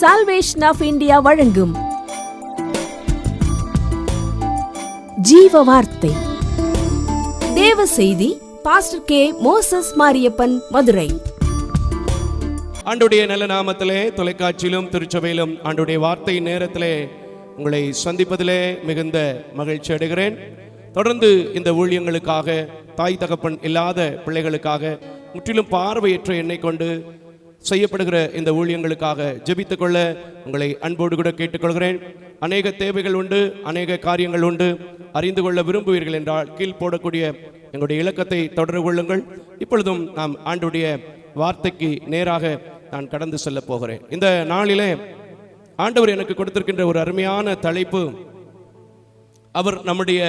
Salvation of India வழங்கும். ஜீவ வார்த்தை தேவ செய்தி pastor K Moses Mariyappan Madurai. ஆண்டுடைய நல்ல நாமத்திலே தொலைக்காட்சியிலும் திருச்சபையிலும் ஆண்டுடைய வார்த்தை நேரத்திலே உங்களை சந்திப்பதிலே மிகுந்த மகிழ்ச்சி அடைகிறேன். தொடர்ந்து இந்த ஊழியங்களுக்காக தாய் தகப்பன் இல்லாத பிள்ளைகளுக்காக முற்றிலும் பார்வையற்ற என்னை கொண்டு செய்யப்படுகிற இந்த ஊழியங்களுக்காக ஜெபித்துக் கொள்ள உங்களை அன்போடு கூட கேட்டுக்கொள்கிறேன். அநேக தேவைகள் உண்டு அநேக காரியங்கள் உண்டு. அறிந்து கொள்ள விரும்புவீர்கள் என்றால் கீழ் போடக்கூடிய எங்களுடைய இலக்கத்தை தொடர்பு கொள்ளுங்கள். இப்பொழுதும் நாம் ஆண்டுடைய வார்த்தைக்கு நேராக நான் கடந்து செல்ல போகிறேன். இந்த நாளிலே ஆண்டவர் எனக்கு கொடுத்திருக்கின்ற ஒரு அருமையான தலைப்பு அவர் நம்முடைய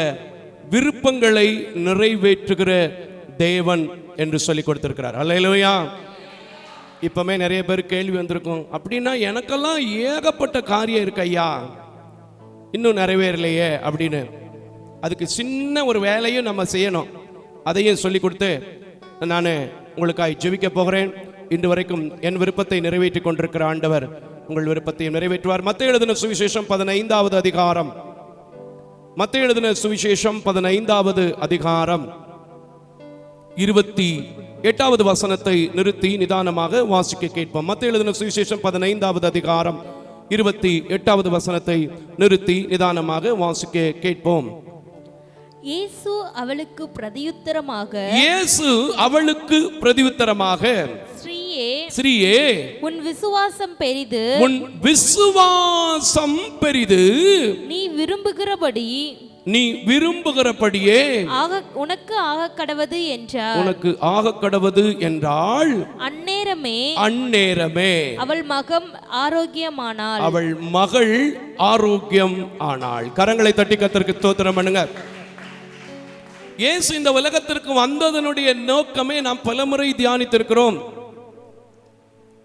விருப்பங்களை நிறைவேற்றுகிற தேவன் என்று சொல்லி கொடுத்திருக்கிறார். அல்லையா இப்பவுமே நிறைய பேர் கேள்வி வந்திருக்கும். அப்படின்னா எனக்கெல்லாம் ஏகப்பட்ட காரியம் இருக்கு ஐயா. இன்னும் நிறைவேறலையே அப்படின்னு. அதுக்கு சின்ன ஒரு வேலையும் நம்ம செய்யணும். அதையும் சொல்லி கொடுத்து நான் உங்களுக்காய் ஜெபிக்க போகிறேன். இன்று வரைக்கும் என் விருப்பத்தை நிறைவேற்றி கொண்டிருக்கிற ஆண்டவர் உங்கள் விருப்பத்தையும் நிறைவேற்றுவார். மத்த எழுதின சுவிசேஷம் பதினைந்தாவது அதிகாரம். மத்த எழுதின சுவிசேஷம் பதினைந்தாவது அதிகாரம். இருபத்தி எட்டாவது வசனத்தை நிறுத்தி நிதானமாக வாசிக்க கேட்போம். மத்த எழுதின சுவிசேஷம் பதினைந்தாவது அதிகாரம் இருபத்தி எட்டாவது வசனத்தை நிறுத்தி நிதானமாக வாசிக்க கேட்போம். இயேசு அவளுக்கு பிரதியுத்தரமாக இயேசு அவளுக்கு பிரதியுத்தரமாக ஸ்ரீயே ஸ்ரீயே உன் விசுவாசம் பெரிது. உன் விசுவாசம் பெரிது. நீ விரும்புகிறபடி நீ விரும்புகிறபடியே ஆக உனக்கு ஆக கடவது என்றார். உனக்கு ஆக கடவது என்றால் அந்நேரமே அந்நேரமே. அவள் மகம் ஆரோக்கியமானாள். அவள் மகள் ஆரோக்கியம் ஆனாள். கரங்களை தட்டி கத்தருக்கு தோத்திரம் பண்ணுங்க. இயேசு இந்த உலகத்திற்கு வந்ததனுடைய நோக்கமே நாம் பலமுறை தியானித்திருக்கிறோம்.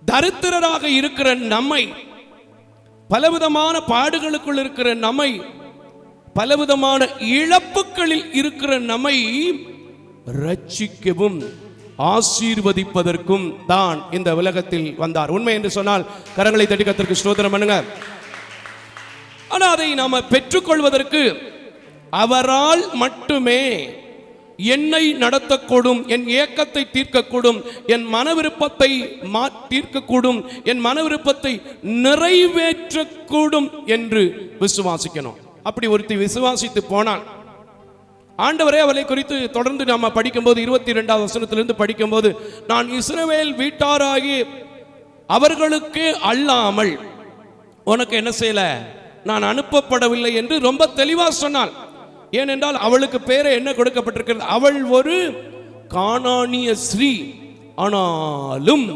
தரித்திரராக இருக்கிற நம்மை பலவிதமான பாடுகளுக்குள் இருக்கிற நம்மை பலவிதமான இழப்புகளில் இருக்கிற நம்மை ரட்சிக்கவும் ஆசீர்வதிப்பதற்கும் தான் இந்த உலகத்தில் வந்தார். உண்மை என்று சொன்னால் கரங்களை தட்டிக்கத்திற்கு ஸ்தோத்திரம் பண்ணுங்க. ஆனா அதை நாம பெற்றுக்கொள்வதற்கு அவரால் மட்டுமே என்னை நடத்தக்கூடும் என் ஏக்கத்தை தீர்க்கக்கூடும் என் மன விருப்பத்தை மா தீர்க்கக்கூடும் என் மன விருப்பத்தை நிறைவேற்றக்கூடும் என்று விசுவாசிக்கணும். அப்படி ஒருத்தி விசுவாசித்து போனான். ஆண்டவரே அவளை குறித்து தொடர்ந்து நாம படிக்கும்போது இருபத்தி ரெண்டாவது வசனத்திலிருந்து படிக்கும்போது நான் இஸ்ரவேல் வீட்டாராகி அவர்களுக்கு அல்லாமல் உனக்கு என்ன செய்யல? நான் அனுப்பப்படவில்லை என்று ரொம்ப தெளிவாக சொன்னாள். ஏனென்றால் அவளுக்கு பேரை என்ன கொடுக்கப்பட்டிருக்கிறது? அவள் ஒரு காணானிய ஸ்ரீ ஆனாலும்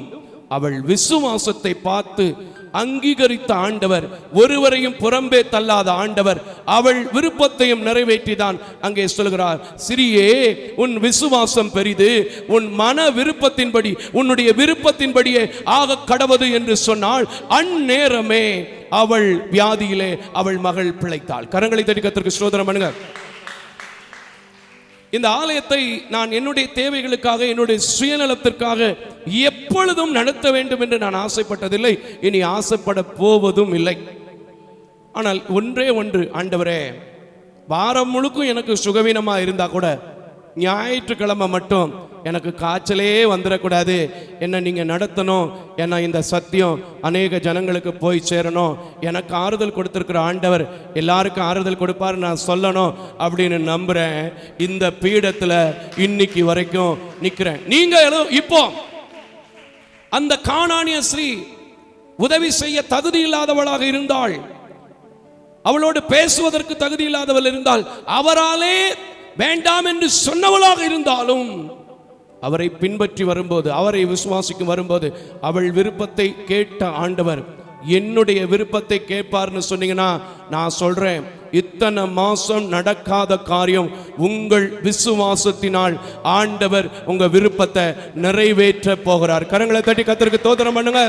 அவள் விசுவாசத்தை பார்த்து அங்கீகரித்த ஆண்டவர் ஒருவரையும் புறம்பே தள்ளாத ஆண்டவர் அவள் விருப்பத்தையும் நிறைவேற்றிதான். அங்கே சொல்கிறார் சிறியே உன் விசுவாசம் பெரிது உன் மன விருப்பத்தின்படி உன்னுடைய விருப்பத்தின்படியே ஆக கடவது என்று சொன்னால் அந்நேரமே அவள் வியாதியிலே அவள் மகள் பிழைத்தாள். கரங்களை தடிக்கத்திற்கு சோதனம் பண்ணுங்க. இந்த ஆலயத்தை நான் என்னுடைய தேவைகளுக்காக என்னுடைய சுயநலத்திற்காக எப்பொழுதும் நடத்த வேண்டும் என்று நான் ஆசைப்பட்டதில்லை. இனி ஆசைப்பட போவதும் இல்லை. ஆனால் ஒன்றே ஒன்று ஆண்டவரே வாரம் முழுக்கும் எனக்கு சுகவீனமாக இருந்தால் கூட ஞாயிற்றுக்கிழமை மட்டும் எனக்கு காய்ச்சலே வந்துடக்கூடாது என்னை நீங்கள் நடத்தணும். ஏன்னா இந்த சத்தியம் அநேக ஜனங்களுக்கு போய் சேரணும். எனக்கு ஆறுதல் கொடுத்துருக்குற ஆண்டவர் எல்லாருக்கும் ஆறுதல் கொடுப்பாரு நான் சொல்லணும் அப்படின்னு நம்புறேன். இந்த பீடத்தில் இன்னைக்கு வரைக்கும் நிற்கிறேன் நீங்கள் எழு- இப்போ அந்த காணானிய ஸ்ரீ உதவி செய்ய தகுதி இல்லாதவளாக இருந்தாள். அவளோடு பேசுவதற்கு தகுதி இல்லாதவள் இருந்தால் அவராலே வேண்டாம் என்று சொன்னவளாக இருந்தாலும் அவரை பின்பற்றி வரும்போது அவரை விசுவாசிக்கும் வரும்போது அவள் விருப்பத்தை கேட்ட ஆண்டவர் என்னுடைய விருப்பத்தை கேட்பார்னு சொன்னீங்கன்னா நான் சொல்றேன் இத்தனை மாசம் நடக்காத காரியம் உங்கள் விசுவாசத்தினால் ஆண்டவர் உங்க விருப்பத்தை நிறைவேற்ற போகிறார். கரங்களை தட்டி கத்திற்கு தோதனம் பண்ணுங்க.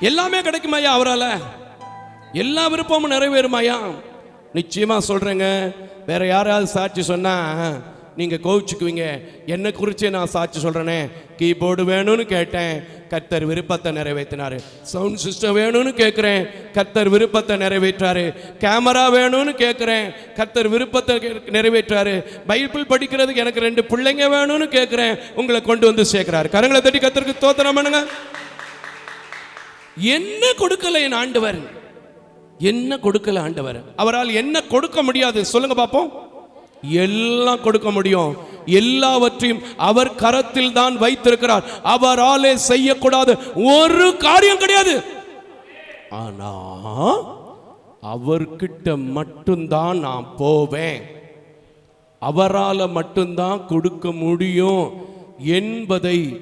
எல்லாமே கிடைக்குமாய்யா அவரால? எல்லா விருப்பமும் நிறைவேறுமாயா நிச்சயமா சொல்றேங்க. வேற யாராவது சாட்சி சொன்னா நீங்கள் கோவிச்சுக்குவீங்க. என்ன குறித்து நான் சாட்சி சொல்கிறேனே கீபோர்டு வேணும்னு கேட்டேன். கர்த்தர் விருப்பத்தை நிறைவேற்றினார். சவுண்ட் சிஸ்டம் வேணும்னு கேட்குறேன் கர்த்தர் விருப்பத்தை நிறைவேற்றாரு. கேமரா வேணும்னு கேட்குறேன் கர்த்தர் விருப்பத்தை கே- நிறைவேற்றாரு. பைபிள் படிக்கிறதுக்கு எனக்கு ரெண்டு பிள்ளைங்க வேணும்னு கேட்குறேன் உங்களை கொண்டு வந்து சேர்க்குறாரு. கரங்களை தட்டி கத்தருக்கு தோத்திரம் பண்ணுங்க. என்ன கொடுக்கல என் ஆண்டவர்? என்ன கொடுக்கல ஆண்டவர்? அவரால் என்ன கொடுக்க முடியாது? சொல்லுங்க பார்ப்போம் எல்லாம் கொடுக்க முடியும். எல்லாவற்றையும் அவர் கரத்தில் தான் வைத்திருக்கிறார். அவராலே செய்யக்கூடாது. ஒரு காரியம் கிடையாது. ஆனா அவர்கிட்ட மட்டும்தான் நான் போவேன். அவரால மட்டும்தான் கொடுக்க முடியும் என்பதை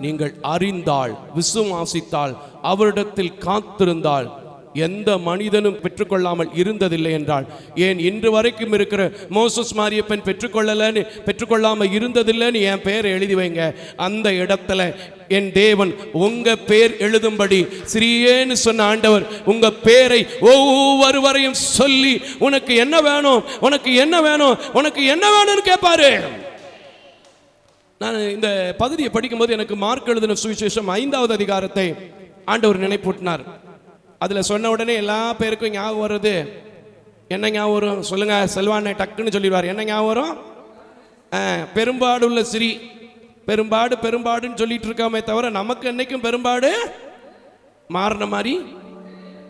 நீங்கள் அறிந்தால் விசுவாசித்தால் அவரிடத்தில் காத்திருந்தால் எந்த மனிதனும் பெற்றுக்கொள்ளாமல் இருந்ததில்லை என்றால் ஏன் இன்று வரைக்கும் இருக்கிற மோசஸ் மாரியப்பன் பெற்றுக்கொள்ளலன்னு பெற்றுக்கொள்ளாமல் இருந்ததில்லைன்னு என் பெயரை எழுதி வைங்க. அந்த இடத்துல என் தேவன் உங்க பேர் எழுதும்படி சிறியேன்னு சொன்ன ஆண்டவர் உங்க பேரை ஒவ்வொருவரையும் சொல்லி உனக்கு என்ன வேணும்? உனக்கு என்ன வேணும்? உனக்கு என்ன வேணும்னு கேட்பாரு நான் இந்த பகுதியை படிக்கும்போது எனக்கு மார்க் எழுதின சுவிசேஷம் ஐந்தாவது அதிகாரத்தை ஆண்டவர் நினைப்பூட்டினார். அதில் சொன்ன உடனே எல்லா பேருக்கும் ஞாபகம் வருது என்ன ஞாபகம் வரும்? சொல்லுங்க செல்வானே டக்குன்னு சொல்லிடுவார். என்ன ஞாபகம் வரும்? ஆ, பெரும்பாடுள்ள சிரி பெரும்பாடு பெரும்பாடுன்னு சொல்லிட்டு இருக்காமே தவிர நமக்கு என்னைக்கும் பெரும்பாடு மாறின மாதிரி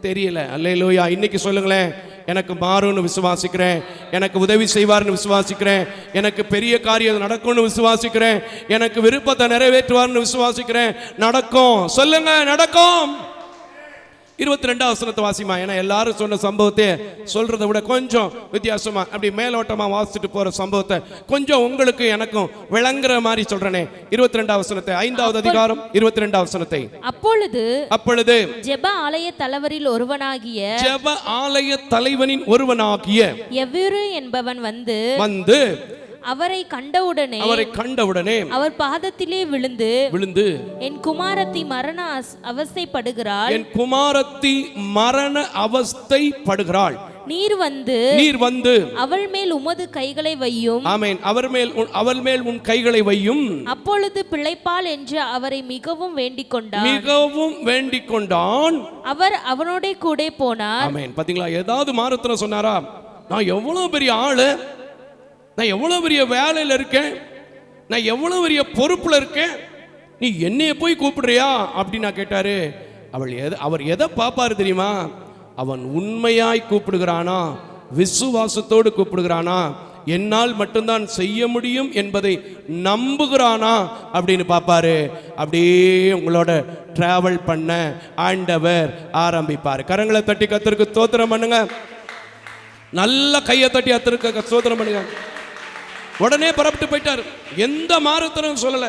தெரியல. அல்லேலூயா. இன்னைக்கு சொல்லுங்களேன் எனக்கு மாறும்னு விசுவாசிக்கிறேன் எனக்கு உதவி செய்வார்னு விசுவாசிக்கிறேன் எனக்கு பெரிய காரியம் நடக்கும்னு விசுவாசிக்கிறேன் எனக்கு விருப்பத்தை நிறைவேற்றுவார்னு விசுவாசிக்கிறேன். நடக்கும். சொல்லுங்க நடக்கும். இருபத்தி ரெண்டாம் வசனத்தை வாசிமா. ஏன்னா எல்லாரும் சொன்ன சம்பவத்தை சொல்றதை விட கொஞ்சம் வித்தியாசமா அப்படி மேலோட்டமா வாசிச்சுட்டு போற சம்பவத்தை கொஞ்சம் உங்களுக்கு எனக்கும் விளங்குற மாதிரி சொல்றேனே. இருபத்தி ரெண்டாம் வசனத்தை ஐந்தாவது அதிகாரம் இருபத்தி ரெண்டாம் வசனத்தை. அப்பொழுது அப்பொழுது ஜெப ஆலய தலைவரில் ஒருவனாகிய ஜெப ஆலய தலைவனின் ஒருவனாகிய எவ்விரு என்பவன் வந்து வந்து அவரை கண்டவுடனே அவரை கண்டவுடனே அவர் பாதத்திலே விழுந்து விழுந்து என் குமாரத்தி மரண அவஸ்தைப்படுகிறாள். என் குமாரத்தி மரண அவஸ்தை படுகிறாள் நீர் வந்து நீர் வந்து அவள் மேல் உமது கைகளை வையும். ஆமென். அவர் மேல் உன்- அவள் மேல் உன் கைகளை வையும். அப்பொழுது பிழைப்பாள் என்று அவரை மிகவும் வேண்டிக் கொண்டார் மிகவும் வேண்டிக் கொண்டான் அவர் அவனோட கூட போனார். ஆமென். பாத்தீங்களா? ஏதாவது மாறுத்தனம் சொன்னாரா? நான் எவ்வளவு பெரிய ஆளு. நான் எவ்வளோ பெரிய வேலையில் இருக்கேன்? நான் எவ்வளோ பெரிய பொறுப்பில் இருக்கேன்? நீ என்னைய போய் கூப்பிடுறியா? அப்படின்னு நான் கேட்டாரு. அவள் எதை அவர் எதை பார்ப்பாரு தெரியுமா? அவன் உண்மையாய் கூப்பிடுகிறானா? விசுவாசத்தோடு கூப்பிடுகிறானா? என்னால் மட்டும்தான் செய்ய முடியும் என்பதை நம்புகிறானா? அப்படின்னு பார்ப்பாரு. அப்படியே உங்களோட டிராவல் பண்ண ஆண்டவர் ஆரம்பிப்பார். கரங்களை தட்டி கத்திற்கு தோத்திரம் பண்ணுங்க. நல்ல கையை தட்டி அத்திற்கு சோதனம் பண்ணுங்க. உடனே புறப்பட்டு போயிட்டார். எந்த மாறுத்தனும் சொல்லல.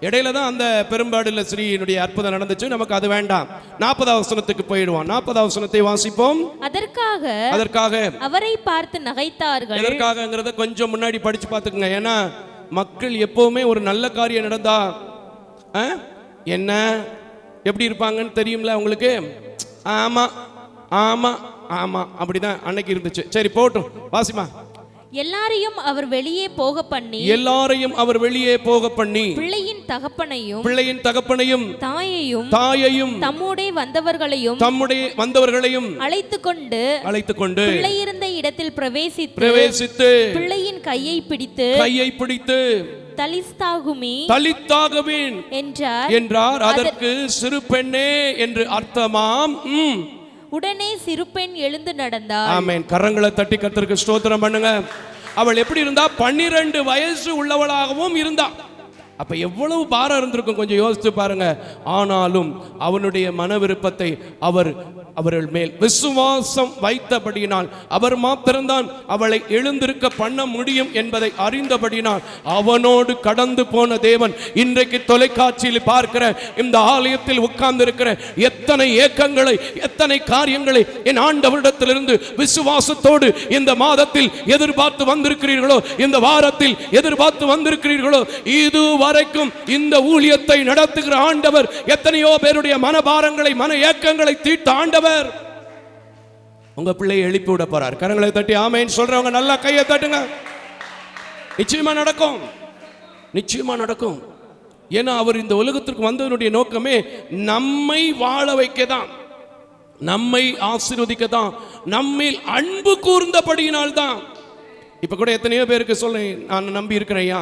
இடையில தான் அந்த பெரும்பாடுல ஸ்ரீனுடைய அற்புதம் நடந்துச்சு. நமக்கு அது வேண்டாம். நாற்பதாம் வசனத்துக்கு போயிடுவோம். நாற்பதாம் வசனத்தை வாசிப்போம். அதற்காக அதற்காக அவரை பார்த்து நகைத்தார்கள். எதற்காகங்கிறத கொஞ்சம் முன்னாடி படிச்சு பார்த்துக்குங்க. ஏன்னா மக்கள் எப்பவுமே ஒரு நல்ல காரியம் நடந்தா என்ன? எப்படி இருப்பாங்கன்னு தெரியும்ல உங்களுக்கு? ஆமா ஆமா ஆமா. அப்படிதான் அன்னைக்கு இருந்துச்சு. சரி போட்டும் வாசிமா எல்லாரையும் அவர் வெளியே போக பண்ணி எல்லாரையும் அவர் வெளியே போக பண்ணி பிள்ளையின் தகப்பனையும் பிள்ளையின் தகப்பனையும் தாயையும் தாயையும் தம்மோடே வந்தவர்களையும் தம்முடைய வந்தவர்களையும் அழைத்து கொண்டு அழைத்துக் கொண்டு பிள்ளை இருந்த இடத்தில் பிரவேசித்து பிரவேசித்து பிள்ளையின் கையை பிடித்து கையை பிடித்து தலிஸ்தாகுமி தலித்தாகவேன் என்றார். என்றார். அதற்கு சிறு பெண்ணே என்று அர்த்தமாம். உடனே உடனே சிறுபெண் எழுந்து நடந்தாள். ஆமென். கரங்களை தட்டி கர்த்தருக்கு ஸ்தோத்திரம் பண்ணுங்க. அவள் எப்படி இருந்தா பன்னிரண்டு வயசு உள்ளவளாகவும் இருந்தா. அப்ப எவ்வளவு பாரம் இருந்திருக்கும் கொஞ்சம் யோசிச்சு பாருங்க. ஆனாலும் அவனுடைய மன விருப்பத்தை அவர் அவர்கள் மேல் விசுவாசம் வைத்தபடியினால் அவர் மாத்திரம்தான் அவளை எழுந்திருக்க பண்ண முடியும் என்பதை அறிந்தபடியினால் அவனோடு கடந்து போன தேவன் இன்றைக்கு தொலைக்காட்சியில் பார்க்கிற இந்த ஆலயத்தில் உட்கார்ந்திருக்கிற எத்தனை ஏக்கங்களை எத்தனை காரியங்களை என் ஆண்டவரிடத்திலிருந்து விசுவாசத்தோடு இந்த மாதத்தில் எதிர்பார்த்து வந்திருக்கிறீர்களோ இந்த வாரத்தில் எதிர்பார்த்து வந்திருக்கிறீர்களோ வரைக்கும் இந்த ஊழியத்தை நடத்துகிற ஆண்டவர் எத்தனையோ பேருடைய மனபாரங்களை மன ஏக்கங்களை தீட்ட ஆண்டவர். உங்க பிள்ளையை எழுப்பி விட போறார். கரங்களை தட்டி ஆமைன்னு சொல்றவங்க நல்லா கையை தட்டுங்க. நிச்சயமா நடக்கும். நிச்சயமா நடக்கும். ஏன்னா அவர் இந்த உலகத்திற்கு வந்ததனுடைய நோக்கமே நம்மை வாழ வைக்க தான் நம்மை ஆசீர்வதிக்க தான் நம்மில் அன்பு கூர்ந்தபடியினால் தான் இப்ப கூட எத்தனையோ பேருக்கு சொல்றேன் நான் நம்பி இருக்கிறேன் ஐயா.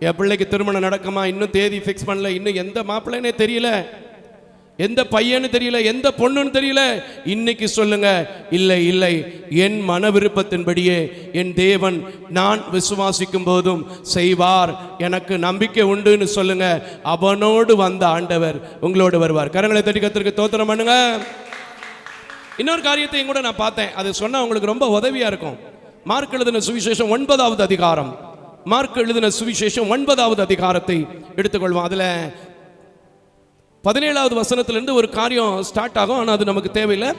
என் பிள்ளைக்கு திருமணம் நடக்குமா? இன்னும் தேதி ஃபிக்ஸ் பண்ணல. இன்னும் எந்த மாப்பிள்ளைனே தெரியல. எந்த பையன்னு தெரியல. எந்த பொண்ணுன்னு தெரியல. இன்னைக்கு சொல்லுங்க. இல்லை இல்லை. என் மன விருப்பத்தின்படியே என் தேவன் நான் விசுவாசிக்கும் போதும் செய்வார். எனக்கு நம்பிக்கை உண்டுன்னு சொல்லுங்க. அவனோடு வந்த ஆண்டவர் உங்களோடு வருவார். கரங்களை தட்டி தோத்திரம் பண்ணுங்க. இன்னொரு காரியத்தையும் கூட நான் பார்த்தேன். அது சொன்னால் உங்களுக்கு ரொம்ப உதவியாக இருக்கும். மார்க் எழுதின சுவிசேஷம் ஒன்பதாவது அதிகாரம். மார்க் எழுதின சுவிசேஷம் ஒன்பதாவது அதிகாரத்தை எடுத்துக்கொள்வோம். அதில் பதினேழாவது வசனத்திலேருந்து ஒரு காரியம் ஸ்டார்ட் ஆகும். ஆனால் அது நமக்கு தேவையில்லை.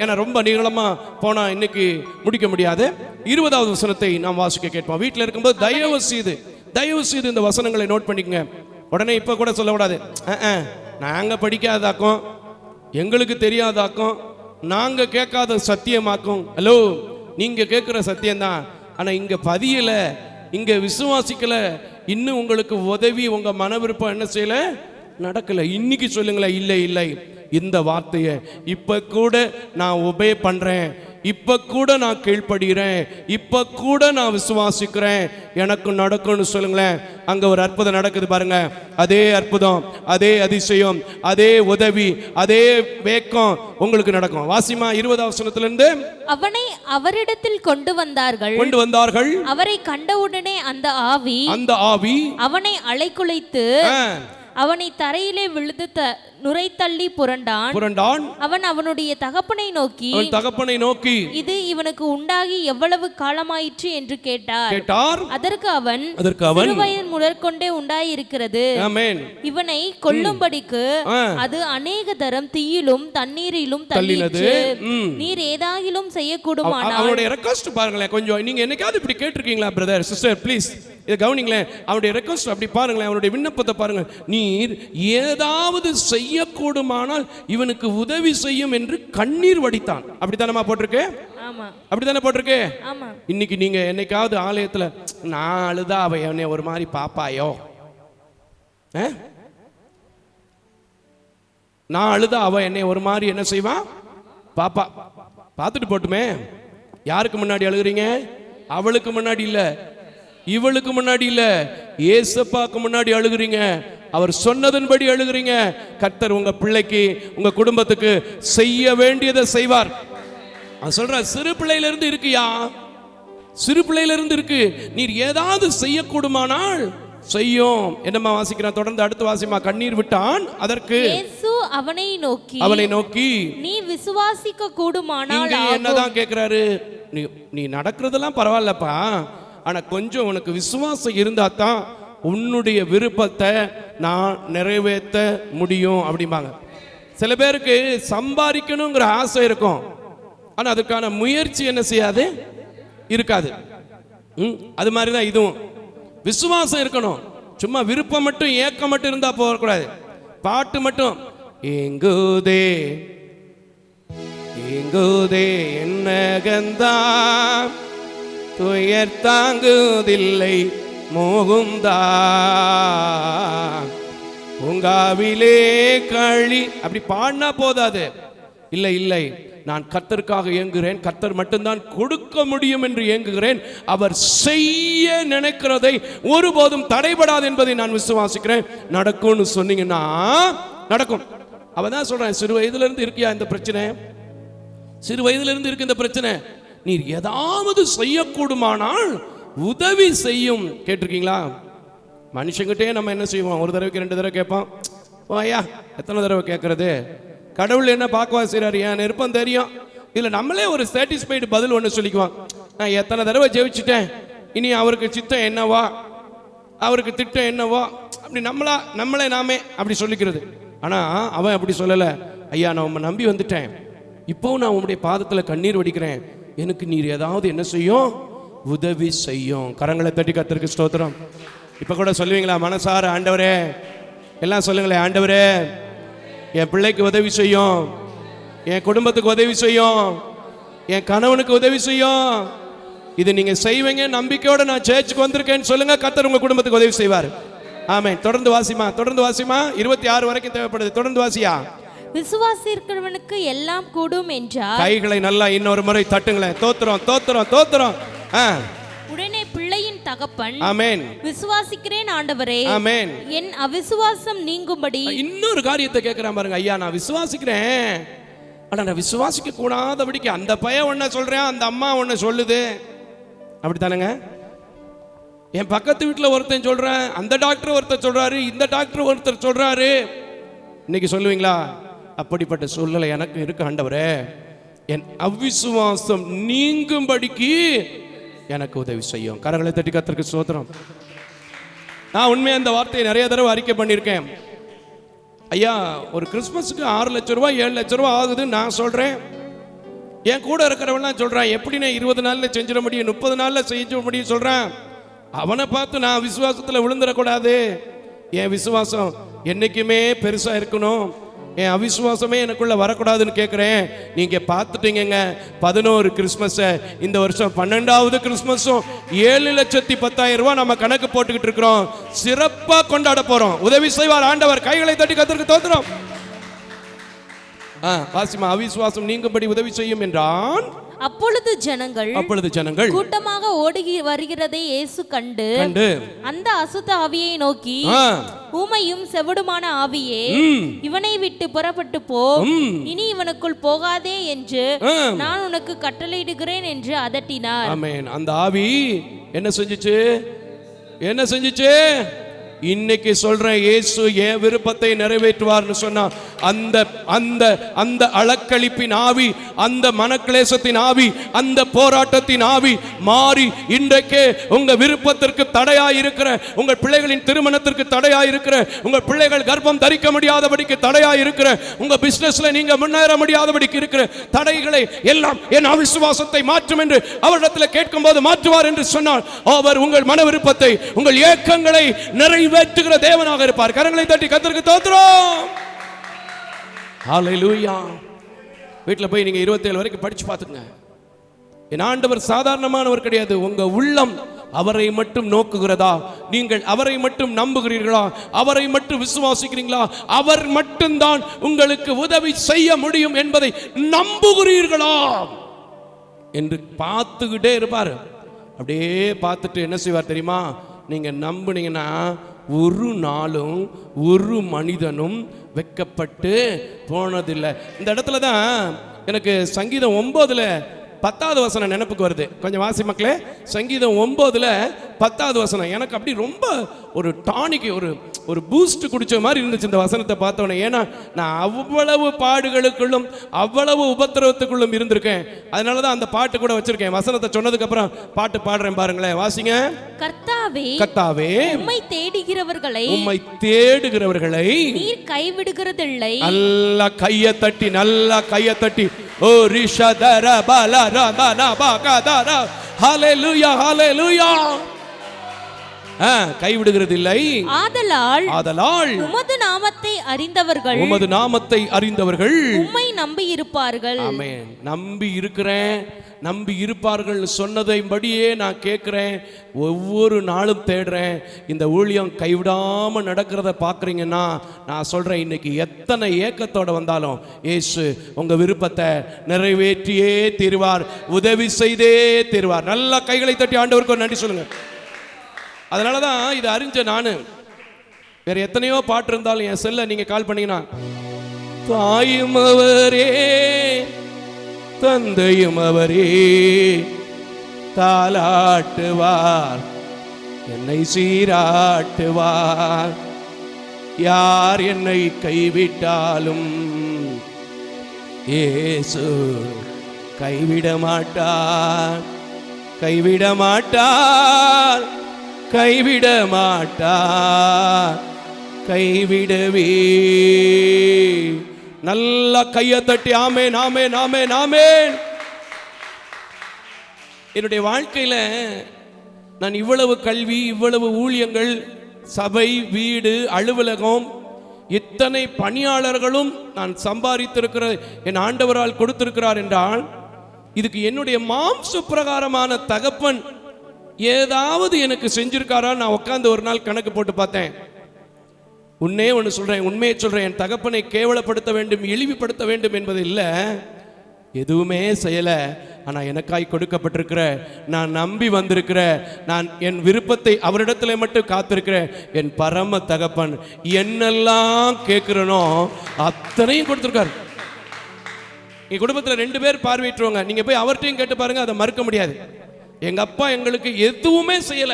ஏன்னா ரொம்ப நீளமாக போனால் இன்னைக்கு முடிக்க முடியாது. இருபதாவது வசனத்தை நாம் வாசிக்க கேட்போம். வீட்டில் இருக்கும்போது தயவு செய்து தயவு செய்து இந்த வசனங்களை நோட் பண்ணிக்கங்க. உடனே இப்போ கூட சொல்லக்கூடாது. நாங்கள் படிக்காதாக்கும் எங்களுக்கு தெரியாதாக்கும் நாங்கள் கேட்காத சத்தியமாக்கும். ஹலோ நீங்கள் கேட்குற சத்தியம்தான். ஆனால் இங்கே பதியலை. இங்கே விசுவாசிக்கல இன்னும் உங்களுக்கு உதவி உங்கள் மன விருப்பம் என்ன செய்யல? நடக்கல. இன்னைக்கு சொல்லுங்களேன் இல்லை இல்லை. இந்த வார்த்தையை இப்ப கூட நான் ஒபே பண்றேன். இப்ப கூட நான் கீழ்ப்படுகிறேன். இப்ப கூட நான் விசுவாசிக்கிறேன். எனக்கு நடக்கும்னு சொல்லுங்களேன். அங்க ஒரு அற்புதம் நடக்குது பாருங்க. அதே அற்புதம் அதே அதிசயம் அதே உதவி அதே வேக்கம் உங்களுக்கு நடக்கும். வாசிமா இருபதாம் வசனத்துல இருந்து அவனை அவரிடத்தில் கொண்டு வந்தார்கள். கொண்டு வந்தார்கள். அவரை கண்டவுடனே அந்த ஆவி அந்த ஆவி அவனை அலைக்குலைத்து அவனை தரையிலே விழுந்து நுரை தள்ளி புரண்டான். புரண்டான். அவன் அவனுடைய தகப்பனை நோக்கி தகப்பனை நோக்கி இது இவனுக்கு உண்டாகி எவ்வளவு காலமாயிற்று என்று கேட்டார். கேட்டார். அதற்கு அவன் அதற்கு அவன் சிறுவயது முதற்கொண்டே உண்டாயிருக்கிறது. இவனை கொல்லும்படிக்கு. அது அநேக தரம் தீயிலும் தண்ணீரிலும் தள்ளினது. நீர் ஏதாகிலும் செய்யக்கூடுமானால் அவனுடைய ரெக்வஸ்ட் பாருங்களேன் கொஞ்சம் நீங்க என்னைக்காவது இப்படி கேட்டிருக்கீங்களா பிரதர் சிஸ்டர் ப்ளீஸ் இதை கவனிங்களேன் அவனுடைய ரெக்வஸ்ட் அப்படி பாருங்களேன் அவனுடைய விண்ணப்பத்தை பாருங்க. நீர் ஏதாவது செய்யக்கூடுமானால் இவனுக்கு உதவி செய்யும் என்று கண்ணீர் வடித்தான். அப்படித்தானமா போட்டிருக்கு? அப்படித்தானே போட்டிருக்கு? இன்னைக்கு நீங்க என்னைக்காவது ஆலயத்துல நான் அழுதா அவ என்னை ஒரு மாதிரி பாப்பாயோ? நான் அழுதா அவ என்னை ஒரு மாதிரி என்ன செய்வா? பாப்பா. பார்த்துட்டு போட்டுமே. யாருக்கு முன்னாடி அழுகுறீங்க? அவளுக்கு முன்னாடி இல்ல. இவளுக்கு முன்னாடி இல்ல. ஏசப்பாக்கு முன்னாடி அழுகுறீங்க. அவர் சொன்னதன்படி அழுகுறீங்க. கர்த்தர் உங்க பிள்ளைக்கு உங்க குடும்பத்துக்கு செய்ய வேண்டியதை செய்வார். சொல்ற சிறு பிள்ளையில இருந்து இருக்கியா? சிறு பிள்ளையில இருந்து இருக்கு. நீர் ஏதாவது செய்யக்கூடுமானால் செய்யும். என்னம்மா வாசிக்கிறான்? தொடர்ந்து அடுத்து வாசிமா கண்ணீர் விட்டான் அதற்கு அவனை நோக்கி அவனை நோக்கி நீ விசுவாசிக்க கூடுமானால். என்னதான் கேக்குறாரு? நீ நீ நடக்கிறதெல்லாம் பரவாயில்லப்பா. ஆனால் கொஞ்சம் உனக்கு விசுவாசம் இருந்தால் தான் உன்னுடைய விருப்பத்தை நான் நிறைவேற்ற முடியும் அப்படிம்பாங்க. சில பேருக்கு சம்பாதிக்கணுங்கிற ஆசை இருக்கும். ஆனால் அதுக்கான முயற்சி என்ன செய்யாது? இருக்காது. ம், அது மாதிரி தான் இதுவும். விசுவாசம் இருக்கணும். சும்மா விருப்பம் மட்டும் ஏக்கம் மட்டும் இருந்தால் போகக்கூடாது. பாட்டு மட்டும் எங்குதே எங்குதே என்னகந்தா துயர் தாங்குதில்லை மோகுந்தா. உங்காவிலே களி அப்படி பாடினா போதாது இல்லை இல்லை நான் கத்தருக்காக இயங்குகிறேன் கத்தர் மட்டும்தான் கொடுக்க முடியும் என்று இயங்குகிறேன். அவர் செய்ய நினைக்கிறதை ஒருபோதும் தடைபடாது என்பதை நான் விசுவாசிக்கிறேன். நடக்கும்னு சொன்னீங்கன்னா நடக்கும். அவன் தான் சொல்றேன் சிறு வயதுல இருந்து இருக்கியா இந்த பிரச்சனை? சிறு வயதுல இருந்து இருக்கு இந்த பிரச்சனை. நீர் ஏதாவது செய்யக்கூடுமானால் உதவி செய்யும். கேட்டிருக்கீங்களா? மனுஷங்கிட்டே நம்ம என்ன செய்வோம்? ஒரு தடவைக்கு ரெண்டு தடவை கேட்போம். ஓ ஐயா எத்தனை தடவை கேட்கறது? கடவுள் என்ன பார்க்கவா செய்கிறாரு என் நெருப்பம் தெரியும். இதில் நம்மளே ஒரு சாட்டிஸ்ஃபைடு பதில் ஒன்று சொல்லிக்குவோம் நான் எத்தனை தடவை ஜெயிச்சிட்டேன் இனி அவருக்கு சித்தம் என்னவா? அவருக்கு திட்டம் என்னவோ? அப்படி நம்மளா நம்மளே நாமே அப்படி சொல்லிக்கிறது. ஆனால் அவன் அப்படி சொல்லலை. ஐயா நான் உம்மை நம்பி வந்துட்டேன். இப்போவும் நான் உன்னுடைய பாதத்தில் கண்ணீர் வடிக்கிறேன். எனக்கு நீர் ஏதாவது என்ன செய்யும்? உதவி செய்யும். கரங்களை தட்டி கத்திருக்கு ஸ்தோத்திரம். இப்போ கூட சொல்லுவீங்களா மனசார ஆண்டவரே. எல்லாம் சொல்லுங்களேன் ஆண்டவரே என் பிள்ளைக்கு உதவி செய்யும். என் குடும்பத்துக்கு உதவி செய்யும். என் கணவனுக்கு உதவி செய்யும். இது நீங்க செய்வீங்க நம்பிக்கையோட நான் சேர்ச்சுக்கு வந்திருக்கேன்னு சொல்லுங்க கத்தர் உங்க குடும்பத்துக்கு உதவி செய்வார். ஆமென். தொடர்ந்து வாசிமா தொடர்ந்து வாசிமா இருபத்தி ஆறு வரைக்கும் தேவைப்படுது. தொடர்ந்து வாசியா? விசுவாசிக்கிறவனுக்கு எல்லாம் கூடும் என்றார் கைகளை நல்லா இன்னொரு முறை தட்டுங்களேன். தோத்துறோம் தோத்துறோம் தோத்துறோம். ஆ. உடனே பிள்ளையின் தகப்பன் ஆமென். விசுவாசிக்கிறேன் ஆண்டவரே. ஆமென். என் அவிசுவாசம் நீங்கும்படி. இன்னொரு காரியத்தை கேட்கிறேன் பாருங்க. ஐயா நான் விசுவாசிக்கிறேன். ஆனா நான் விசுவாசிக்க கூடாதபடிக்கு அந்த பையன் ஒன்ன சொல்றேன் அந்த அம்மா ஒன்ன சொல்லுது. அப்படித்தானேங்க? என் பக்கத்து வீட்டில் ஒருத்தன் சொல்றேன் அந்த டாக்டர் ஒருத்தர் சொல்றாரு இந்த டாக்டர் ஒருத்தர் சொல்றாரு. இன்னைக்கு சொல்லுவீங்களா? அப்படிப்பட்ட சூழ்நிலை எனக்கு இருக்கு ஆண்டவரே. என் அவிசுவாசம் நீங்கும்படிக்கு எனக்கு உதவி செய்யும். கரங்களை தட்டி கத்திற்கு சோதனம் நான் உண்மையா இந்த வார்த்தையை நிறைய தடவை அறிக்கை பண்ணியிருக்கேன். ஐயா ஒரு கிறிஸ்மஸுக்கு ஆறு லட்ச ரூபா ஏழு லட்ச ரூபா ஆகுதுன்னு நான் சொல்றேன். என் கூட இருக்கிறவன்லாம் சொல்றான் எப்படிண்ணே இருபது நாள்ல செஞ்சிட முடியும் முப்பது நாள்ல செஞ்ச முடியும் சொல்கிறான் அவனை பார்த்து நான் விசுவாசத்துல விழுந்துடக்கூடாது. என் விசுவாசம் என்னைக்குமே பெருசா இருக்கணும். என் அவிசுவாசமே எனக்குள்ள வரக்கூடாதுன்னு கேட்குறேன் நீங்க பார்த்துட்டீங்கங்க. பதினோரு கிறிஸ்மஸை இந்த வருஷம் பன்னெண்டாவது கிறிஸ்மஸும் ஏழு லட்சத்தி பத்தாயிரம் ரூபாய் நம்ம கணக்கு போட்டுக்கிட்டு இருக்கிறோம். சிறப்பா கொண்டாட போறோம். உதவி செய்வார் ஆண்டவர். கைகளை தட்டி கத்திற்கு தோத்துறோம் ஆ, வாசிமா அவிசுவாசம் நீங்கும்படி உதவி செய்யும் என்றான். அப்பொழுது ஜனங்கள் அப்பொழுது ஜனங்கள் கூட்டமாக ஓடுகி வருகிறதை இயேசு கண்டு அந்த அசுத்த ஆவியை நோக்கி ஊமையும் செவிடுமான ஆவியே இவனை விட்டு புறப்பட்டு போ. இனி இவனுக்குள் போகாதே என்று. நான் உனக்கு கட்டளையிடுகிறேன் என்று அதட்டினார். ஆமென். அந்த ஆவி என்ன செஞ்சுச்சு? என்ன செஞ்சுச்சு? இன்னைக்கு சொல்றேன் இயேசு என் விருப்பத்தை நிறைவேற்றுவார்னு சொன்னா அந்த அந்த அந்த அளக்களிப்பின் ஆவி அந்த மனக்லேசத்தின் ஆவி அந்த போராட்டத்தின் ஆவி மாறி இன்றைக்கே உங்க விருப்பத்திற்கு தடையா இருக்கிற உங்கள் பிள்ளைகளின் திருமணத்திற்கு தடையா இருக்கிற உங்கள் பிள்ளைகள் கர்ப்பம் தரிக்க முடியாதபடிக்கு தடையா இருக்கிற உங்க பிசினஸ்ல நீங்க முன்னேற முடியாதபடிக்கு இருக்கிற தடைகளை எல்லாம் என் அவிசுவாசத்தை மாற்றும் என்று அவரிடத்தில் கேட்கும்போது மாற்றுவார் என்று சொன்னால் அவர் உங்கள் மன விருப்பத்தை உங்கள் ஏக்கங்களை நிறைவேற்றுகிற தேவனாக இருப்பார். கரங்களை தட்டி கத்திற்கு தோத்துறோம் ஹalleluya வீட்டில் போய் நீங்க 27 வரைக்கும் படிச்சு பார்த்துங்க என் ஆண்டவர் சாதாரணமானவர் கிடையாது. உங்க உள்ளம் அவரை மட்டும் நோக்குகிறதா? நீங்கள் அவரை மட்டும் நம்புகிறீர்களா? அவரை மட்டும் விசுவாசிக்கிறீங்களா? அவர் மட்டும்தான் உங்களுக்கு உதவி செய்ய முடியும் என்பதை நம்புகிறீர்களா? என்று பார்த்துக்கிட்டே இருப்பார். அப்படியே பார்த்துட்டு என்ன செய்வார் தெரியுமா? நீங்க நம்புனீங்கன்னா ஒரு நாளும் ஒரு மனிதனும் வெக்கப்பட்டு போனதில்லை. இந்த இடத்துல தான் எனக்கு சங்கீதம் ஒம்போதில் பத்தாவது வசனம் நினைப்புக்கு வருது. கொஞ்சம் வாசி மக்களே. சங்கீதம் ஒம்போதில் பத்தாவது வசனம் எனக்கு அப்படி ரொம்ப ஒரு டானிக் ஒரு ஒரு பூஸ்ட் குடிச்ச மாதிரி இருந்துச்சு இந்த வசனத்தை பார்த்தோன்னே ஏன்னா நான் அவ்வளவு பாடுகளுக்குள்ளும் அவ்வளவு உபத்திரவத்துக்குள்ளும் இருந்திருக்கேன். அதனால தான் அந்த பாட்டு கூட வச்சிருக்கேன். வசனத்தை சொன்னதுக்கு அப்புறம் பாட்டு பாடுறேன் பாருங்களேன். வாசிங்க. கர்த்தாவே கத்தாவே உம்மை தேடுகிறவர்களை உம்மை தேடுகிறவர்களை நீர் கைவிடுகிறதில்லை. நல்லா கைய தட்டி நல்லா கைய தட்டி. ஓ ரிஷதர பல ரதன பகதர ஹalleluya ஹalleluya ஆ கைவிடுகிறது இல்லை ஆதலால் ஆதலால் உமது நாமத்தை அறிந்தவர்கள் உமது நாமத்தை அறிந்தவர்கள் உம்மை நம்பி இருப்பார்கள். ஆமென். நம்பி இருக்கிறேன் நம்பி இருப்பார்கள் சொன்னதைபடியே நான் கேட்குறேன். ஒவ்வொரு நாளும் தேடுறேன். இந்த ஊழியம் கைவிடாம நடக்கிறத பார்க்குறீங்கன்னா நான் சொல்றேன் இன்னைக்கு எத்தனை ஏக்கத்தோட வந்தாலும் இயேசு உங்க விருப்பத்தை நிறைவேற்றியே தீருவார் உதவி செய்தே தீருவார். நல்லா கைகளை தட்டி ஆண்டவருக்கு நன்றி சொல்லுங்க. அதனால தான் இதை அறிஞ்ச நான். வேற எத்தனையோ பாட்டு இருந்தாலும் என் செல்ல நீங்க கால் பண்ணீங்கன்னா தாயும் அவரே தந்தையும் அவரே தாலாட்டுவார் என்னை சீராட்டுவார். யார் என்னை கைவிட்டாலும் ஏசு கைவிட மாட்டார் கைவிட மாட்டார் கைவிட மாட்டார். கைவிடவே. நல்லா கையை தட்டி ஆமே நாமே நாமே நாமே என்னுடைய வாழ்க்கையில நான் இவ்வளவு கல்வி இவ்வளவு ஊழியங்கள் சபை வீடு அலுவலகம் இத்தனை பணியாளர்களும் நான் சம்பாதித்திருக்கிற என் ஆண்டவரால் கொடுத்திருக்கிறார் என்றால் இதுக்கு என்னுடைய மாம்சு பிரகாரமான தகப்பன் ஏதாவது எனக்கு செஞ்சிருக்காரா? நான் உட்காந்து ஒரு நாள் கணக்கு போட்டு பார்த்தேன். உன்னே ஒன்று சொல்கிறேன் உண்மையை சொல்கிறேன் என் தகப்பனை கேவலப்படுத்த வேண்டும் இழிவுபடுத்த வேண்டும் என்பது இல்லை. எதுவுமே செய்யலை. ஆனால் எனக்காய் கொடுக்கப்பட்டிருக்கிற நான் நம்பி வந்திருக்கிற நான் என் விருப்பத்தை அவரிடத்துல மட்டும் காத்திருக்கிறேன் என் பரம தகப்பன் என்னெல்லாம் கேட்குறனோ அத்தனையும் கொடுத்துருக்காரு. என் குடும்பத்தில் ரெண்டு பேர் பார்வையிட்டுருவாங்க நீங்கள் போய் அவர்கிட்டையும் கேட்டு பாருங்கள் அதை மறுக்க முடியாது. எங்க அப்பா எங்களுக்கு எதுவுமே செய்யல.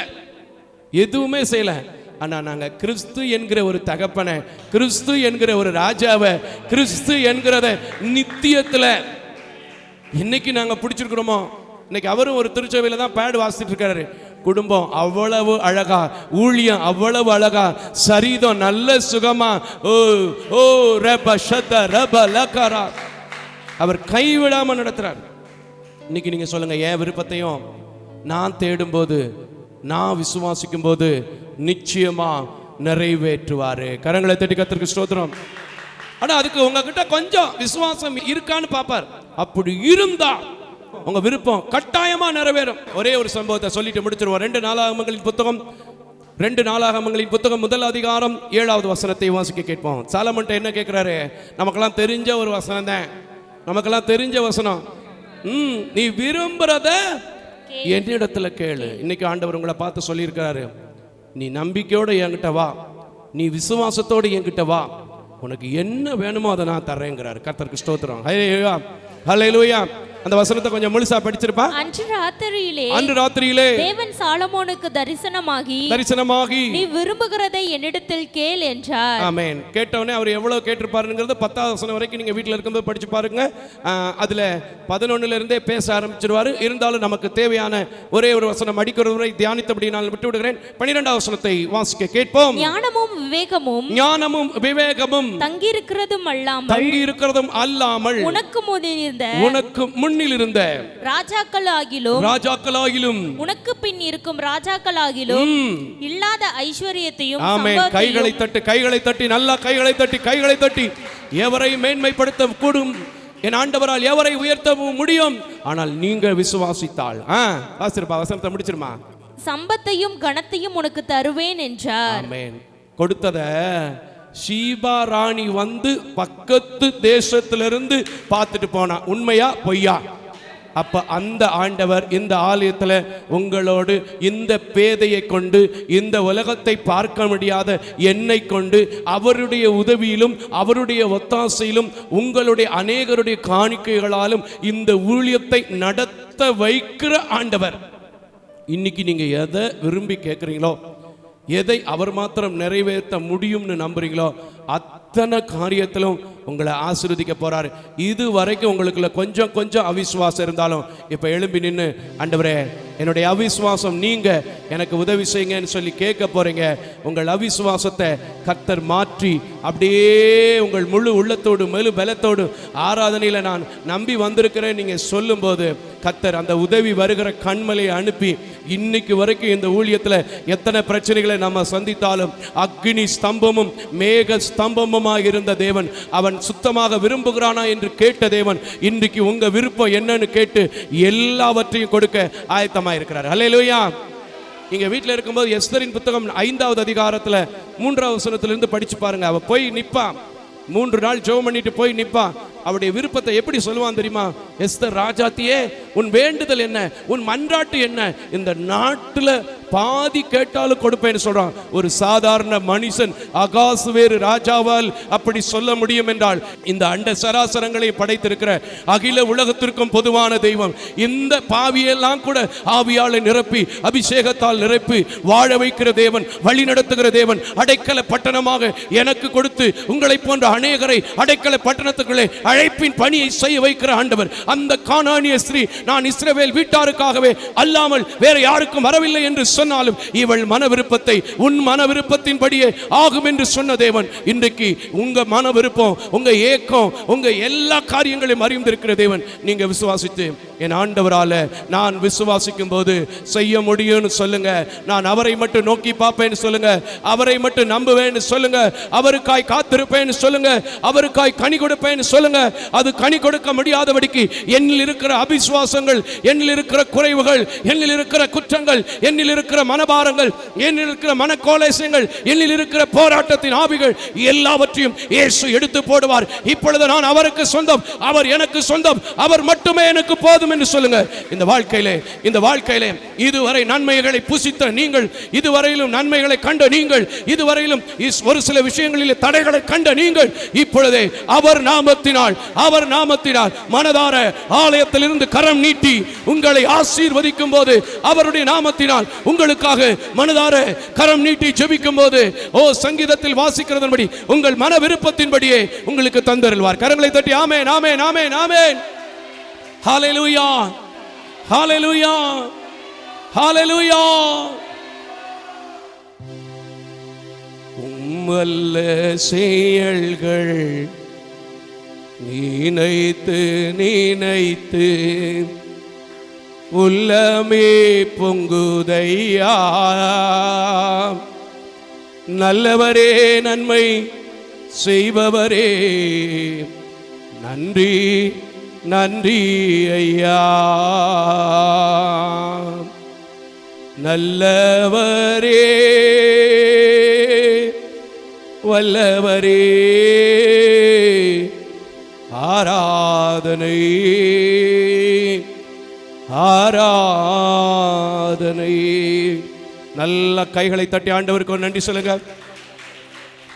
எதுவுமே செய்யல. ஆனா நாங்க கிறிஸ்து என்கிற ஒரு தகப்பனை கிறிஸ்து என்கிற ஒரு ராஜாவை கிறிஸ்து என்கிறத நித்தியத்துல இன்னைக்கு நாங்க பிடிச்சிருக்கிறோமோ? இன்னைக்கு அவரும் ஒரு திருச்சபையில தான் பேடு வாசிட்டு இருக்காரு. குடும்பம் அவ்வளவு அழகா ஊழியம் அவ்வளவு அழகா சரிதம் நல்ல சுகமா. ஓ ஓ ரப ஷத ரப லகரா. அவர் கைவிடாம நடத்துறார். இன்னைக்கு நீங்க சொல்லுங்க என் விருப்பத்தையும் நான் தேடும்போது நான் விசுவாசிக்கும் போது நிச்சயமா நிறைவேற்றுவாரு. கரங்களை தட்டி கத்திற்கு ஸ்தோத்திரம். ஆனா அதுக்கு உங்ககிட்ட கொஞ்சம் விசுவாசம் இருக்கான்னு பாப்பார். அப்படி இருந்தா உங்க விருப்பம் கட்டாயமா நிறைவேறும். ஒரே ஒரு சம்பவத்தை சொல்லிட்டு முடிச்சிருவோம். ரெண்டு நாளாகமங்களின் புத்தகம் ரெண்டு நாளாகமங்களின் புத்தகம் முதல் அதிகாரம் ஏழாவது வசனத்தை வாசிக்க கேட்போம். சாலமன்ட்ட என்ன கேட்கிறாரு? நமக்கெல்லாம் தெரிஞ்ச ஒரு வசனம் தான் நமக்கெல்லாம் தெரிஞ்ச வசனம். ம் நீ விரும்புறத என்னிடத்துல கேளு. இன்னைக்கு ஆண்டவர் உங்களை பார்த்து சொல்லியிருக்கிறாரு. நீ நம்பிக்கையோட என்கிட்ட வா. நீ விசுவாசத்தோட என்கிட்ட வா. உனக்கு என்ன வேணுமோ அதை நான் தர்றேங்கிறாரு. கர்த்தருக்கு ஸ்தோத்திரம். ஹalleluya ஹalleluya அந்த வசனத்தை கொஞ்சம் முழுசா படிச்சிருப்பா? அன்று ராத்திரியிலே அன்று ராத்திரியிலே தேவன் சாலமோனுக்கு தரிசனமாகி தரிசனமாகி நீ விரும்புகிறதை என்னிடத்தில் கேள் என்றார். ஆமென். கேட்டவனே அவர் எவ்வளவு கேட்டிருப்பாருங்கிறது பத்தாவது வசனம் வரைக்கும் நீங்க வீட்டில் இருக்கும்போது படிச்சு பாருங்க. அதுல பதினொன்னுல இருந்தே பேச ஆரம்பிச்சிருவாரு. இருந்தாலும் நமக்கு தேவையான ஒரே ஒரு வசனம் அடிக்கிற வரை தியானித்தபடி நான் விட்டு விடுகிறேன் பன்னிரெண்டாவது வசனத்தை வாசிக்க கேட்போம். ஞானமும் விவேகமும் ஞானமும் விவேகமும் தங்கியிருக்கிறதும் அல்லாமல் தங்கி இருக்கிறதும் அல்லாமல் உனக்கு முன்னிருந்த உனக்கு முன்னில் இருந்த ராஜாக்கள் ஆகிலும் ராஜாக்களாகிலும் உனக்கு பின் இருக்கும் ராஜாக்கள் ஆகிலும் ம், இல்லாத ஐஸ்வர்யத்தையும் சம்பவத்தையும் கைகளை தட்டி கைகளை தட்டி நல்லா கைகளை தட்டி கைகளை தட்டி. எவரை மேன்மைப்படுத்த கூடும்? என் ஆண்டவரால் எவரை உயர்த்தவும் முடியும்? ஆனால் நீங்க விசுவாசித்தால். ஆ வாசிருப்பா வசனத்தை முடிச்சிருமா? சம்பத்தையும் கனத்தையும் உனக்கு தருவேன் என்றார். கொடுத்தத சீபா ராணி வந்து பக்கத்து தேசத்திலிருந்து பார்த்துட்டு போனா உண்மையா பொய்யா? அப்ப அந்த ஆண்டவர் இந்த ஆலயத்துல உங்களோடு இந்த பேதையை கொண்டு இந்த உலகத்தை பார்க்க முடியாத என்னை கொண்டு அவருடைய உதவியிலும் அவருடைய ஒத்தாசையிலும் உங்களுடைய அநேகருடைய காணிக்கைகளாலும் இந்த ஊழியத்தை நடத்த வைக்கிற ஆண்டவர். இன்னைக்கு நீங்க எதை விரும்பி கேட்குறீங்களோ எதை அவர் மாத்திரம் நிறைவேற்ற முடியும்னு நம்புறீங்களோ அத்தனை காரியத்திலும் உங்களை ஆசிர்வதிக்க போறாரு. இது வரைக்கும் உங்களுக்குள்ள கொஞ்சம் கொஞ்சம் அவிஸ்வாசம் இருந்தாலும் இப்போ எழும்பி நின்று ஆண்டவரே என்னுடைய அவிஸ்வாசம் நீங்கள் எனக்கு உதவி செய்யுங்கன்னு சொல்லி கேட்க போறீங்க. உங்கள் அவிஸ்வாசத்தை கத்தர் மாற்றி அப்படியே உங்கள் முழு உள்ளத்தோடு மெழு பலத்தோடு ஆராதனையில் நான் நம்பி வந்திருக்கிறேன். நீங்கள் சொல்லும்போது கத்தர் அந்த உதவி வருகிற கண்மலையை அனுப்பி இன்னைக்கு வரைக்கும் இந்த ஊழியத்தில் எத்தனை பிரச்சனைகளை நம்ம சந்தித்தாலும் அக்னி ஸ்தம்பமும் மேக ஸ்தம்பமுமாக இருந்த தேவன் அவர் அவன் சுத்தமாக விரும்புகிறானா என்று கேட்ட தேவன் இன்றைக்கு உங்க விருப்பம் என்னன்னு கேட்டு எல்லாவற்றையும் கொடுக்க ஆயத்தமாக இருக்கிறார். அல்லேலூயா நீங்க வீட்டில் இருக்கும்போது எஸ்தரின் புத்தகம் ஐந்தாவது அதிகாரத்துல மூன்றாவது வசனத்திலிருந்து படிச்சு பாருங்க. அவ போய் நிப்பா. மூன்று நாள் ஜெபம் பண்ணிட்டு போய் நிப்பா. அவருடைய விருப்பத்தை எப்படி சொல்லுவான் தெரியுமா? எஸ்தர் ராஜாத்தியே உன் வேண்டுதல் என்ன? உன் மன்றாட்டு என்ன? இந்த நாட்டுல பாதி கேட்டாலும் கொடுப்பேன்னு சொல்றான். ஒரு சாதாரண மனுஷன் அகாசு வேறு ராஜாவால் அப்படி சொல்ல முடியும் என்றால் இந்த அண்ட சராசரங்களை படைத்திருக்கிற அகில உலகத்திற்கும் பொதுவான தெய்வம். இந்த பாவியெல்லாம் கூட ஆவியால நிரப்பி அபிஷேகத்தால் நிரப்பி வாழ வைக்கிற தேவன் வழி நடத்துகிற தேவன் அடைக்கல பட்டணமாக எனக்கு கொடுத்து உங்களை போன்ற அநேகரை அடைக்கல பட்டணத்துக்குள்ளே அழைப்பின் பணியை செய்ய வைக்கிற ஆண்டவர். அந்த காணானிய ஸ்ரீ நான் இஸ்ரவேல் வீட்டாருக்காகவே அல்லாமல் வேற யாருக்கும் வரவில்லை என்று சொன்னாலும் இவள் மன விருப்பத்தை உன் மன விருப்பத்தின்படியே ஆகும் என்று சொன்ன தேவன். இன்றைக்கு உங்க மன விருப்பம் உங்க ஏக்கம் உங்க எல்லா காரியங்களையும் அறிந்திருக்கிற தேவன். நீங்க விசுவாசித்து என் ஆண்டவரால நான் விசுவாசிக்கும் போது செய்ய முடியும்னு சொல்லுங்க. நான் அவரை மட்டும் நோக்கி பார்ப்பேன்னு சொல்லுங்க. அவரை மட்டும் நம்புவேன்னு சொல்லுங்க. அவருக்காய் காத்திருப்பேன்னு சொல்லுங்க. அவருக்காய் கனி கொடுப்பேன்னு சொல்லுங்க. அது கனி கொடுக்க முடியாதபடிக்கு என்னில் இருக்கிற அபிசுவாசங்கள் என்னில் இருக்கிற குறைவுகள் என்னில் இருக்கிற குற்றங்கள் என்னில் இருக்கிற இருக்கிற மனபாரங்கள் என்னில் இருக்கிற மனக்கோலேசங்கள் என்னில் இருக்கிற போராட்டத்தின் ஆவிகள் எல்லாவற்றையும் இயேசு எடுத்து போடுவார். இப்பொழுது நான் அவருக்கு சொந்தம் அவர் எனக்கு சொந்தம் அவர் மட்டுமே எனக்கு போதும் என்று சொல்லுங்க. இந்த வாழ்க்கையிலே இந்த வாழ்க்கையிலே இதுவரை நன்மைகளை புசித்த நீங்கள் இதுவரையிலும் நன்மைகளை கண்ட நீங்கள் இதுவரையிலும் ஒரு சில விஷயங்களில் தடைகளை கண்ட நீங்கள் இப்பொழுதே அவர் நாமத்தினால் அவர் நாமத்தினால் மனதார ஆலயத்திலிருந்து கரம் நீட்டி உங்களை ஆசீர்வதிக்கும் போது அவருடைய நாமத்தினால் உங்கள் உங்களுக்காக மனதார கரம் நீட்டி ஜெபிக்கும் போது ஓ சங்கீதத்தில் வாசிக்கிறதன்படி உங்கள் மன விருப்பத்தின்படியே உங்களுக்கு தந்தருள்வார். கரங்களை தட்டி ஆமே நாமே நாமே ஆமென். ஹalleluya ஹalleluya ஹalleluya. உம்மல்ல செயல்கள் நினைத்து நினைத்து உள்ளமே பொங்குதையா. நல்லவரே நன்மை செய்பவரே. நன்றி நன்றி ஐயா. நல்லவரே வல்லவரே. ஆராதனை ஆராதனை. நல்ல கைகளை தட்டி ஆண்டவருக்கு ஒரு நன்றி சொல்லுங்க.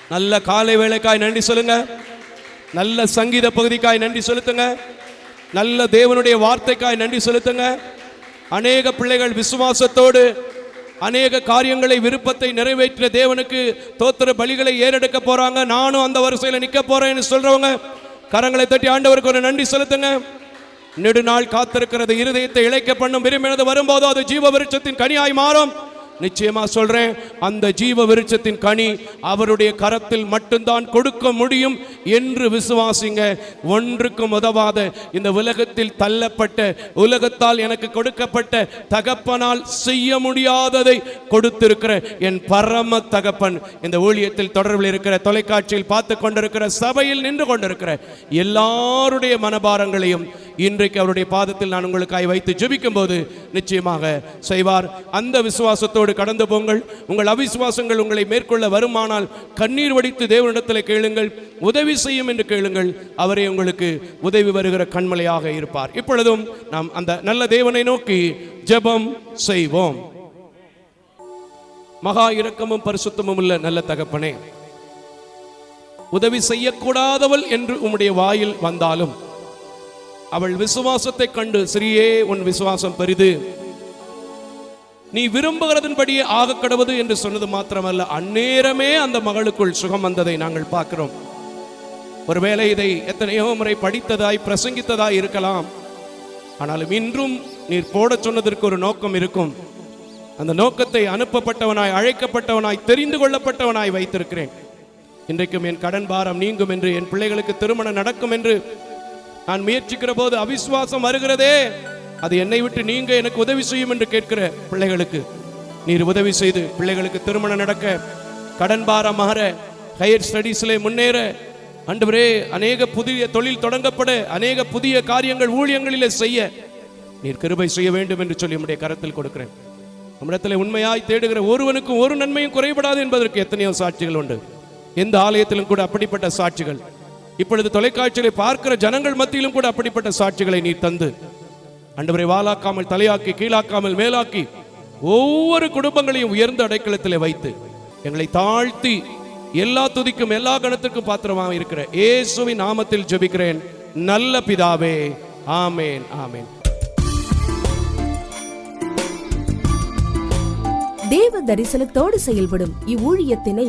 நல்ல காலை வேலைக்காய் நன்றி சொல்லுங்க. நல்ல சங்கீத பகுதிக்காய் நன்றி செலுத்துங்க. நல்ல தேவனுடைய வார்த்தைக்காய் நன்றி செலுத்துங்க. அநேக பிள்ளைகள் விசுவாசத்தோடு அநேக காரியங்களை விருப்பத்தை நிறைவேற்றின தேவனுக்கு தோத்திர பலிகளை ஏறெடுக்க போறாங்க. நானும் அந்த வரிசையில் நிற்க போறேன்னு சொல்றவங்க கரங்களை தட்டி ஆண்டவருக்கு ஒரு நன்றி செலுத்துங்க. நெடுநாள் காத்திருக்கிறது இருதயத்தை இழைக்க பண்ணும் விரும்பினது வரும்போது அது ஜீவ விருட்சத்தின் கனியாய் மாறும். நிச்சயமா சொல்றேன் அந்த ஜீவ விருட்சத்தின் கனி அவருடைய கரத்தில் மட்டும்தான் கொடுக்க முடியும் என்று விசுவாசிங்க. ஒன்றுக்கும் உதவாத இந்த உலகத்தில் தள்ளப்பட்ட உலகத்தால் எனக்கு கொடுக்கப்பட்ட தகப்பனால் செய்ய முடியாததை கொடுத்திருக்கிற என் பரம தகப்பன் இந்த ஊழியத்தில் தொடர்பில் இருக்கிற தொலைக்காட்சியில் பார்த்து கொண்டிருக்கிற சபையில் நின்று கொண்டிருக்கிற எல்லாருடைய மனபாரங்களையும் இன்றைக்கு அவருடைய பாதத்தில் நான் உங்களுக்காய் வைத்து ஜெபிக்கும் போது நிச்சயமாக செய்வார். அந்த விசுவாசத்தோடு கடந்து போங்கள். உங்கள் அவிசுவாசங்கள் உங்களை மேற்கொள்ள வருமானால் கண்ணீர் வடித்து தேவனிடத்தில் கேளுங்கள். உதவி செய்யும் என்று கேளுங்கள். அவரே உங்களுக்கு உதவி வருகிற கண்மலையாக இருப்பார். இப்பொழுதும் நாம் அந்த நல்ல தேவனை நோக்கி ஜெபம் செய்வோம். மகா இரக்கமும் பரிசுத்தமும் உள்ள நல்ல தகப்பனே. உதவி செய்யக்கூடாதவள் என்று உம்முடைய வாயில் வந்தாலும் அவள் விசுவாசத்தை கண்டு சிறியே உன் விசுவாசம் பெரிது. நீ விரும்புகிறதன்படியே ஆக கடவுது என்று சொன்னது மாத்திரமல்ல அந்நேரமே அந்த மகளுக்குள் சுகம் வந்ததை நாங்கள் பார்க்கிறோம். ஒருவேளை இதை எத்தனையோ முறை படித்ததாய் பிரசங்கித்ததாய் இருக்கலாம். ஆனாலும் இன்றும் நீர் போடச் சொன்னதற்கு ஒரு நோக்கம் இருக்கும். அந்த நோக்கத்தை அனுப்பப்பட்டவனாய் அழைக்கப்பட்டவனாய் தெரிந்து கொள்ளப்பட்டவனாய் வைத்திருக்கிறேன். இன்றைக்கும் என் கடன் பாரம் நீங்கும் என்று என் பிள்ளைகளுக்கு திருமணம் நடக்கும் என்று நான் முயற்சிக்கிற போது அவிசுவாசம் வருகிறதே. அது என்னை விட்டு நீங்க எனக்கு உதவி செய்யும் என்று கேட்கிற பிள்ளைகளுக்கு. நீர் உதவி செய்து பிள்ளைகளுக்கு திருமணம் நடக்க கடன் பாரம் மாற ஹையர் ஸ்டடீஸில் முன்னேற. அன்றுவரே அநேக புதிய தொழில் தொடங்கப்பட அநேக புதிய காரியங்கள் ஊழியங்களிலே செய்ய நீர் கிருபை செய்ய வேண்டும் என்று சொல்லி நம்முடைய கரத்தில் கொடுக்கிறேன். நம்மிடத்தில் உண்மையாய் தேடுகிற ஒருவனுக்கும் ஒரு நன்மையும் குறைபடாது என்பதற்கு எத்தனையோ சாட்சிகள் உண்டு. எந்த ஆலயத்திலும் கூட அப்படிப்பட்ட சாட்சிகள். இப்பொழுது தொலைக்காட்சிகளை பார்க்கிற ஜனங்கள் மத்தியிலும் கூட அப்படிப்பட்ட சாட்சிகளை நீ தந்து அண்டவரை வாலாக்காமல் தலையாக்கி கீழாக்காமல் மேலாக்கி ஒவ்வொரு குடும்பங்களையும் உயர்ந்த அடைக்கலத்தில் வைத்து எங்களை தாழ்த்தி எல்லா துதிக்கும் எல்லா கணத்திற்கும் பாத்திரமாக இருக்கிற இயேசுவின் நாமத்தில் ஜெபிக்கிறேன். நல்ல பிதாவே ஆமேன் ஆமேன். தேவ தரிசனத்தோடு செயல்படும் இவ்வூழியத்தினை